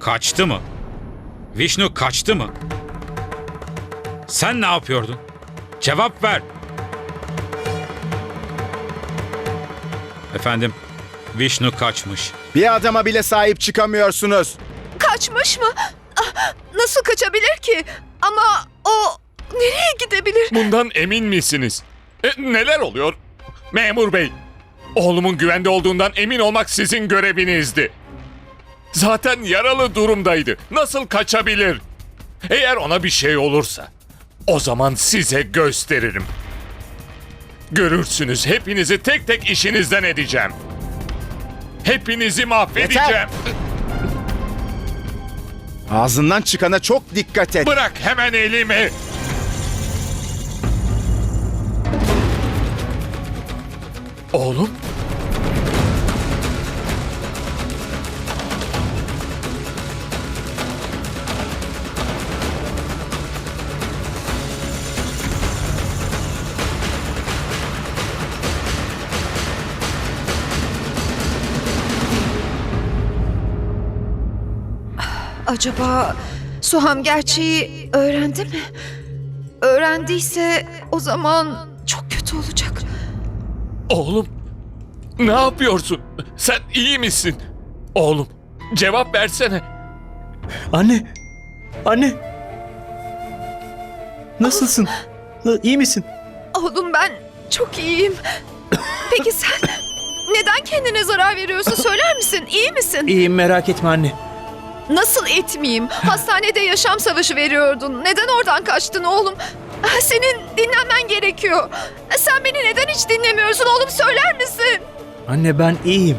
Kaçtı mı? Vişnu kaçtı mı? Sen ne yapıyordun? Cevap ver. Efendim, Vişnu kaçmış. Bir adama bile sahip çıkamıyorsunuz. Kaçmış mı? Ah, Nasıl kaçabilir ki? Ama o nereye gidebilir? Bundan emin misiniz? E, neler oluyor? Memur bey, oğlumun güvende olduğundan emin olmak sizin görevinizdi. Zaten yaralı durumdaydı. Nasıl kaçabilir? Eğer ona bir şey olursa, o zaman size gösteririm. Görürsünüz hepinizi tek tek işinizden edeceğim. Hepinizi mahvedeceğim. Ağzından çıkana çok dikkat et. Bırak hemen elimi. Oğlum? Acaba Suham gerçeği öğrendi mi? Öğrendiyse o zaman çok kötü olacak. Oğlum? Ne yapıyorsun? Sen iyi misin? Oğlum, cevap versene. Anne! Anne! Nasılsın? İyi misin? Oğlum ben çok iyiyim. Peki sen neden kendine zarar veriyorsun söyler misin? İyi misin? İyiyim merak etme anne. Nasıl etmeyeyim? Hastanede yaşam savaşı veriyordun. Neden oradan kaçtın oğlum? Senin dinlenmen gerekiyor. Sen beni neden hiç dinlemiyorsun oğlum söyler misin? Anne ben iyiyim.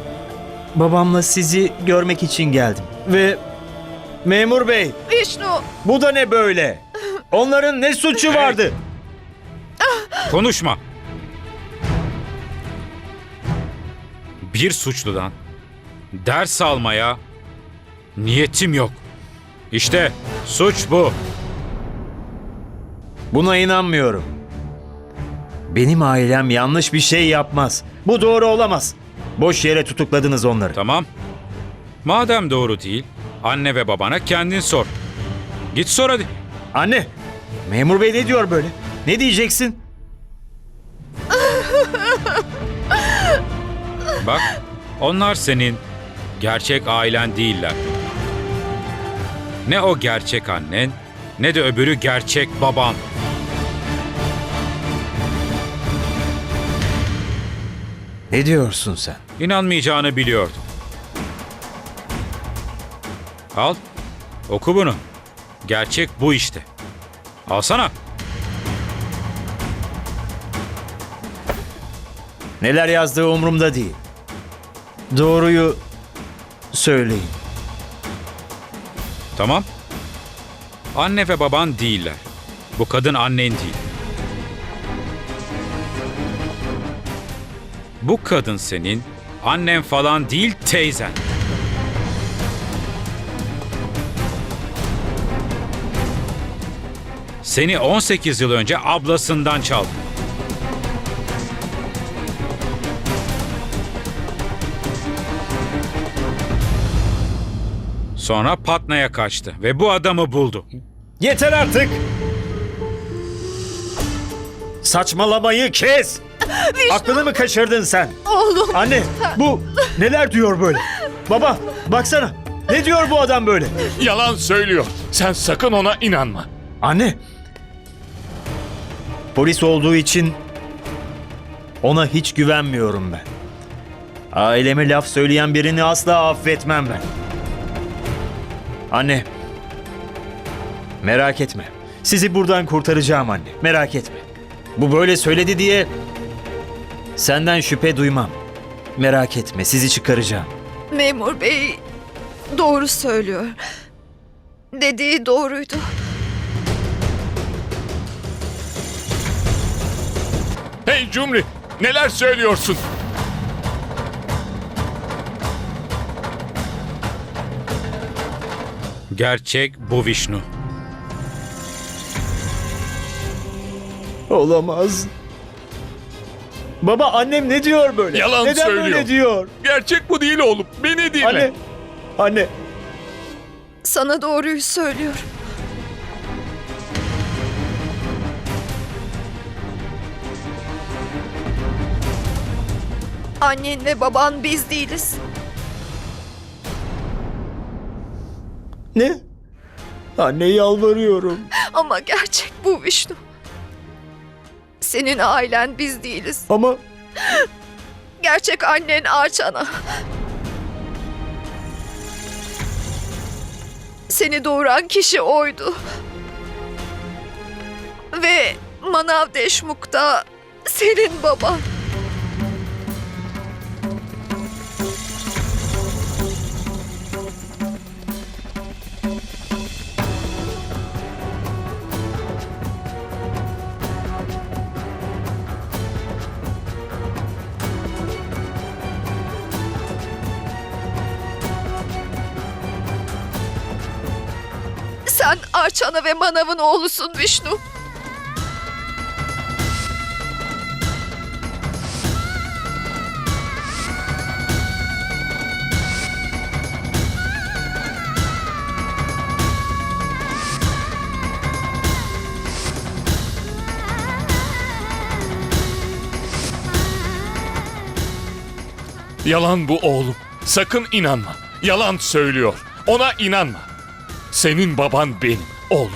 Babamla sizi görmek için geldim. Ve memur bey Vişnu bu da ne böyle? Onların ne suçu vardı? Konuşma. Bir suçludan ders almaya niyetim yok. İşte suç bu. Buna inanmıyorum. Benim ailem yanlış bir şey yapmaz. Bu doğru olamaz. Boş yere tutukladınız onları. Tamam. Madem doğru değil, anne ve babana kendin sor. Git sor hadi. Anne! Memur bey ne diyor böyle? Ne diyeceksin? Bak, onlar senin gerçek ailen değiller. Ne o gerçek annen, ne de öbürü gerçek baban. Ne diyorsun sen? İnanmayacağını biliyordum. Al, oku bunu. Gerçek bu işte. Alsana. Neler yazdığı umurumda değil. Doğruyu söyleyin. Tamam. Anne ve baban değiller. Bu kadın annen değil. Bu kadın senin annen falan değil teyzen. Seni 18 yıl önce ablasından çaldı. Sonra Patna'ya kaçtı ve bu adamı buldu. Yeter artık! Saçmalamayı kes! Aklını mı kaçırdın sen? oğlum. Anne bu neler diyor böyle? Baba baksana ne diyor bu adam böyle? Yalan söylüyor. Sen sakın ona inanma. Anne polis olduğu için ona hiç güvenmiyorum ben. Aileme laf söyleyen birini asla affetmem ben. Anne merak etme. Sizi buradan kurtaracağım anne. Merak etme. Bu böyle söyledi diye senden şüphe duymam. Merak etme sizi çıkaracağım. Memur bey doğru söylüyor. Dediği doğruydu. Hey Cumri, neler söylüyorsun? Gerçek bu Vişnu. Olamaz. Baba annem ne diyor böyle? Yalan Neden söylüyor. böyle diyor? Gerçek bu değil oğlum. Beni dinle. Anne. Anne. Sana doğruyu söylüyorum. Annen ve baban biz değiliz. Ne? Anne yalvarıyorum. Ama gerçek bu Vişnu. Senin ailen biz değiliz. Ama Gerçek annen Arçana. Seni doğuran kişi oydu. Ve Manav Deşmuk da senin baban. Sen Arçana ve Manav'ın oğlusun Vişnu. Yalan bu oğlum. Sakın inanma. Yalan söylüyor. Ona inanma. Senin baban benim oğlum.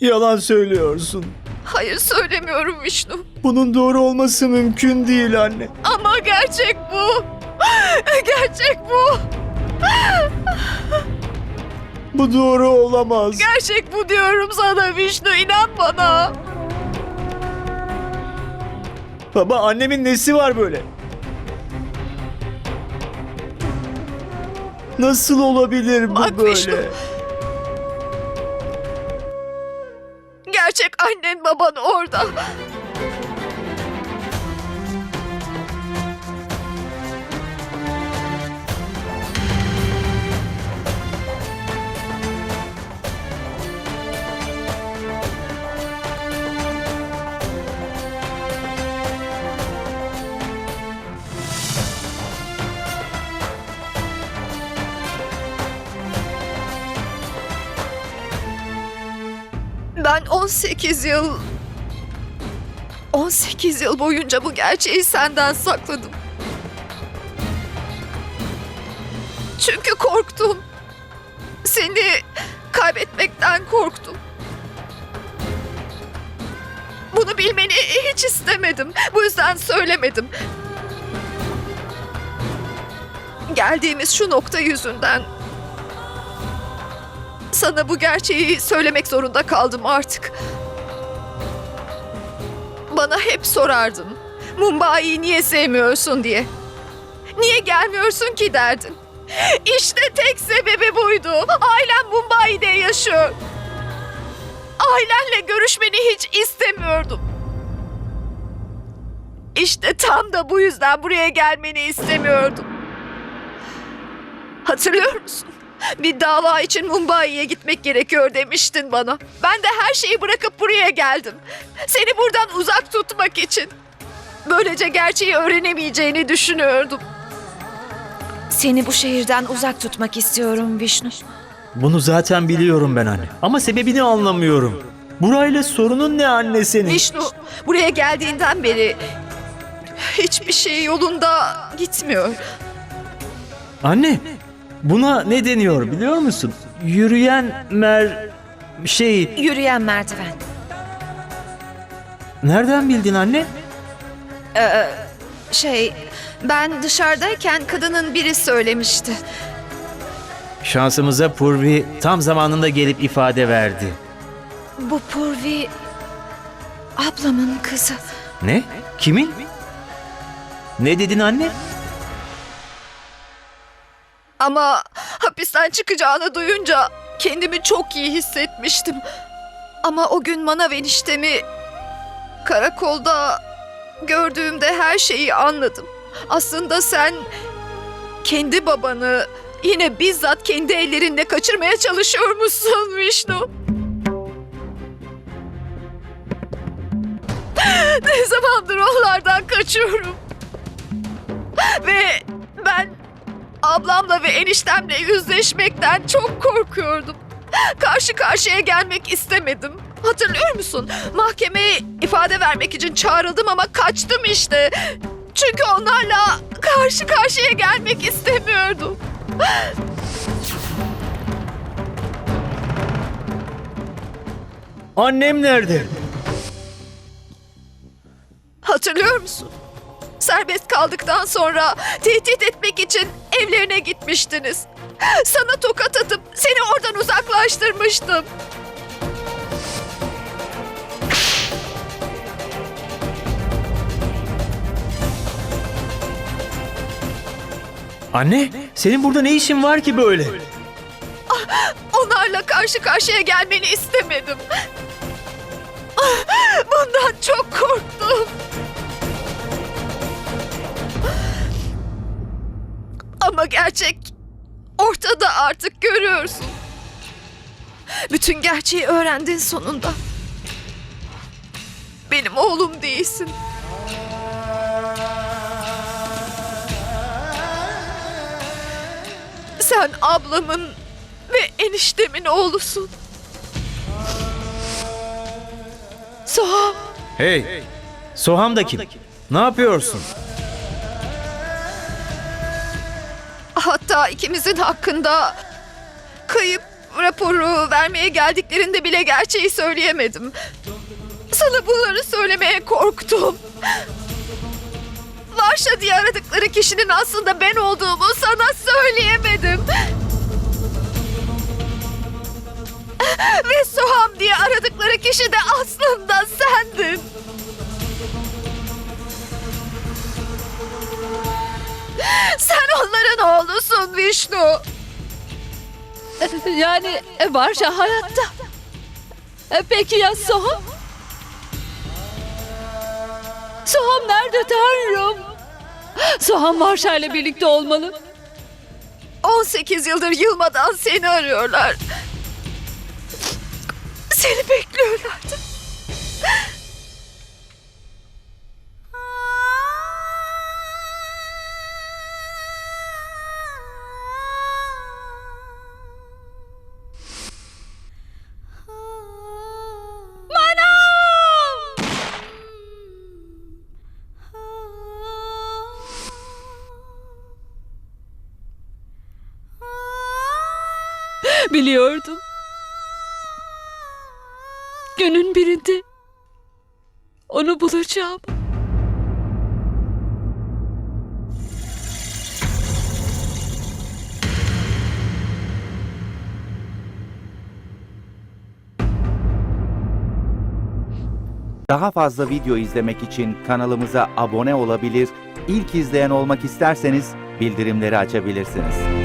yalan söylüyorsun. Hayır söylemiyorum Vişnu. Bunun doğru olması mümkün değil anne. Ama gerçek bu. Gerçek bu. Bu doğru olamaz. Gerçek bu diyorum sana Vişnu. inan bana. Baba annemin nesi var böyle? Nasıl olabilir bu Bak böyle? Vişnu. Gerçek annen baban orada. 18 yıl 18 yıl boyunca bu gerçeği senden sakladım. Çünkü korktum. Seni kaybetmekten korktum. Bunu bilmeni hiç istemedim. Bu yüzden söylemedim. Geldiğimiz şu nokta yüzünden sana bu gerçeği söylemek zorunda kaldım artık. Bana hep sorardın. Mumbai'yi niye sevmiyorsun diye. Niye gelmiyorsun ki derdin. İşte tek sebebi buydu. Ailem Mumbai'de yaşıyor. Ailenle görüşmeni hiç istemiyordum. İşte tam da bu yüzden buraya gelmeni istemiyordum. Hatırlıyor musun? Bir dava için Mumbai'ye gitmek gerekiyor demiştin bana. Ben de her şeyi bırakıp buraya geldim. Seni buradan uzak tutmak için. Böylece gerçeği öğrenemeyeceğini düşünüyordum. Seni bu şehirden uzak tutmak istiyorum Vişnu. Bunu zaten biliyorum ben anne. Ama sebebini anlamıyorum. Burayla sorunun ne anne senin? Vişnu buraya geldiğinden beri hiçbir şey yolunda gitmiyor. Anne, buna ne deniyor biliyor musun? Yürüyen mer... şey... Yürüyen merdiven. Nereden bildin anne? Şey ben dışarıdayken kadının biri söylemişti. Şansımıza Purvi tam zamanında gelip ifade verdi. Bu Purvi ablamın kızı. Ne? Kimin? Ne dedin anne? Ama hapisten çıkacağını duyunca kendimi çok iyi hissetmiştim. Ama o gün Manav eniştemi karakolda gördüğümde her şeyi anladım. Aslında sen kendi babanı yine bizzat kendi ellerinle kaçırmaya çalışıyormuşsun Vişnu. Ne zamandır onlardan kaçıyorum. Ve ablamla ve eniştemle yüzleşmekten çok korkuyordum. Karşı karşıya gelmek istemedim. Hatırlıyor musun? Mahkemeye ifade vermek için çağrıldım ama kaçtım işte. Çünkü onlarla karşı karşıya gelmek istemiyordum. Annem nerede? Hatırlıyor musun? Serbest kaldıktan sonra tehdit etmek için evlerine gitmiştiniz. Sana tokat atıp seni oradan uzaklaştırmıştım. Anne, senin burada ne işin var ki böyle? Onlarla karşı karşıya gelmeni istemedim. Bundan çok korktum. Ama gerçek ortada artık görüyorsun. Bütün gerçeği öğrendin sonunda. Benim oğlum değilsin. Sen ablamın ve eniştemin oğlusun. Soha, Hey, Soham da kim? Ne yapıyorsun? Hatta ikimizin hakkında kayıp raporu vermeye geldiklerinde bile gerçeği söyleyemedim. Sana bunları söylemeye korktum. Varşa diye aradıkları kişinin aslında ben olduğumu sana söyleyemedim. Ve Soham diye aradıkları kişi de aslında sendin. Sen onların oğlusun Vişnu. Yani e, Varşa hayatta. E, Peki ya Soham? Soham nerede Tanrım? Soham Varşa ile birlikte olmalı. 18 yıldır yılmadan seni arıyorlar. Seni bekliyorlardı. Biliyordum. Günün birinde onu bulacağım. Daha fazla video izlemek için kanalımıza abone olabilir, ilk izleyen olmak isterseniz bildirimleri açabilirsiniz.